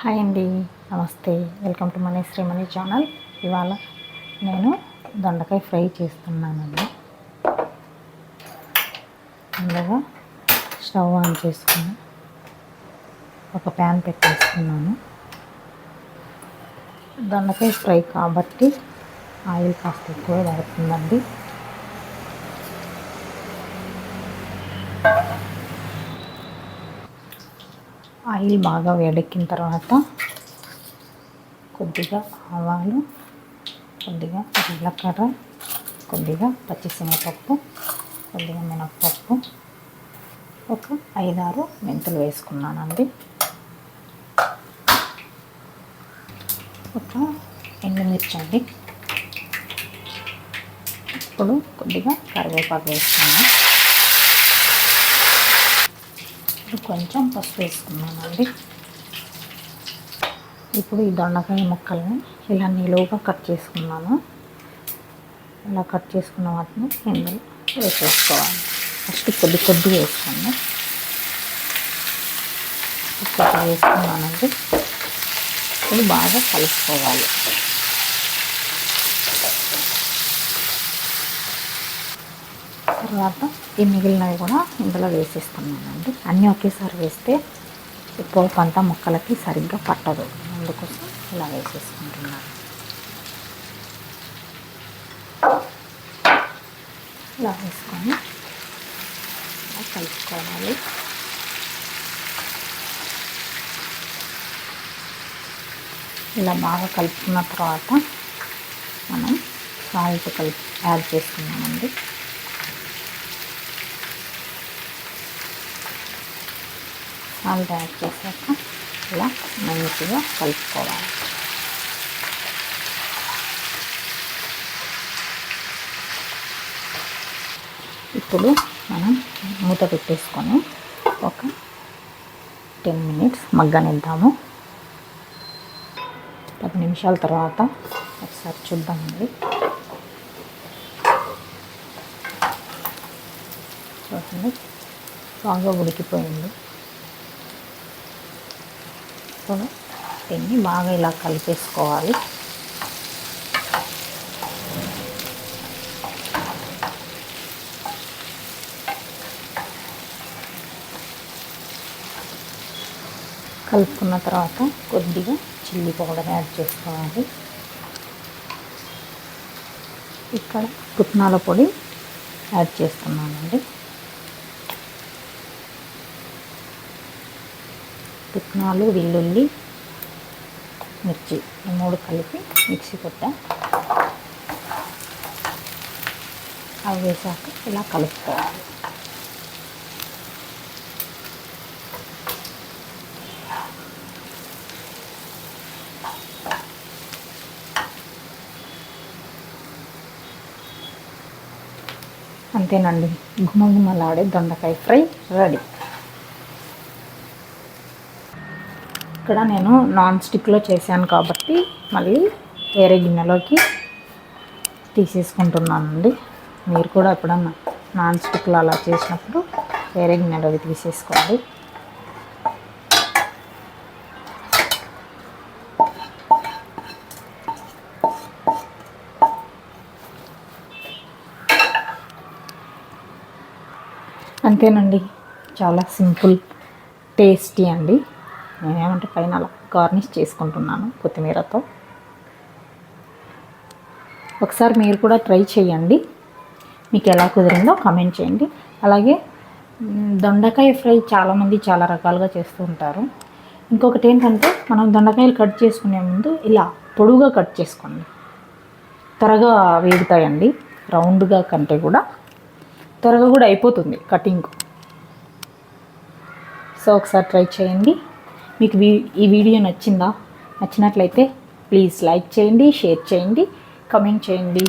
Hi అండి నమస్తే. Welcome to Mani Srimani channel. ఇవాళ నేను దొండకాయ ఫ్రై చేస్తున్నానండి. ముందుగా స్టవ్ ఆన్ చేసుకుని ఒక ప్యాన్ పెట్టేసుకున్నాను. దొండకాయ ఫ్రై కాబట్టి ఆయిల్ కాస్త ఎక్కువ పడుతుందండి. ఆయిల్ బాగా వేడెక్కిన తర్వాత కొద్దిగా ఆవాలు కొద్దిగా జీలకర్ర కొద్దిగా పచ్చిశనగపప్పు కొద్దిగా మినప్పప్పు. ఒక ఐదారు మెంతులు వేసుకున్నానండి. ఒక ఎండుమిర్చి అండి ఇప్పుడు కొద్దిగా కరివేపాకు వేసుకున్నాను ఇప్పుడు కొంచెం పసుపు వేసుకున్నానండి. ఇప్పుడు ఈ దొండకాయ ముక్కల్ని ఇలా నిలువుగా కట్ చేసుకున్నాను. ఇలా కట్ చేసుకున్న వాటిని ఇందులో వేసేసుకోవాలి. ఫస్ట్ కొద్ది కొద్ది వేసుకోండి. కొద్దిగా వేసుకున్నానండి. ఇది బాగా కలుపుకోవాలి. తర్వాత ఈ మిగిలినవి కూడా ఇందులో వేసేస్తున్నానండి. అన్నీ ఒకేసారి వేస్తే పోపు అంతా ముక్కలకి సరిగ్గా పట్టదు. అందుకోసం ఇలా వేసేసుకుంటున్నాను. ఇలా వేసుకొని ఇలా కలుపుకోవాలి. ఇలా బాగా కలుపుకున్న తర్వాత మనం సాల్ట్ కలిపి యాడ్ చేసుకున్నామండి సాల్ట్ యాడ్ చేశాక ఇలా మంచిగా కలుపుకోవాలి. ఇప్పుడు మనం మూత పెట్టేసుకొని ఒక టెన్ మినిట్స్ మగ్గనిద్దాము. పది నిమిషాల తర్వాత ఒకసారి చూద్దామండి చూడండి. బాగా ఉడికిపోయింది. వేసుకొని దీన్ని బాగా ఇలా కలిపేసుకోవాలి. కలుపుకున్న తర్వాత కొద్దిగా చిల్లీ పౌడర్ యాడ్ చేసుకోవాలి. ఇక్కడ పుట్నాల పొడి యాడ్ చేస్తున్నానండి. పుట్నాలు వెల్లుల్లి మిర్చి ఈ మూడు కలిపి మిక్సీ కొట్ట. అవి వేసాక ఇలా కలుపుకోవాలి. అంతేనండి. గుమగుమలాడే దొండకాయ ఫ్రై రెడీ. ఇక్కడ నేను నాన్ స్టిక్లో చేశాను కాబట్టి మళ్ళీ వేరే గిన్నెలోకి తీసేసుకుంటున్నానండి. మీరు కూడా ఎప్పుడన్నా నాన్ స్టిక్లో అలా చేసినప్పుడు వేరే గిన్నెలోకి తీసేసుకోండి. అంతేనండి. చాలా సింపుల్ టేస్టీ అండి. నేనేమంటే పైన అలా గార్నిష్ చేసుకుంటున్నాను కొత్తిమీరతో. ఒకసారి మీరు కూడా ట్రై చేయండి. మీకు ఎలా కుదిరిందో కామెంట్ చేయండి. అలాగే దొండకాయ ఫ్రై చాలామంది చాలా రకాలుగా చేస్తూ ఉంటారు. ఇంకొకటి ఏంటంటే మనం దొండకాయలు కట్ చేసుకునే ముందు ఇలా పొడుగా కట్ చేసుకోండి. త్వరగా వేగుతాయండి. రౌండ్గా కంటే కూడా. త్వరగా కూడా అయిపోతుంది కటింగ్. సో ఒకసారి ట్రై చేయండి. మీకు ఈ వీడియో నచ్చిందా? నచ్చినట్లయితే ప్లీజ్ లైక్ చేయండి షేర్ చేయండి కమెంట్ చేయండి.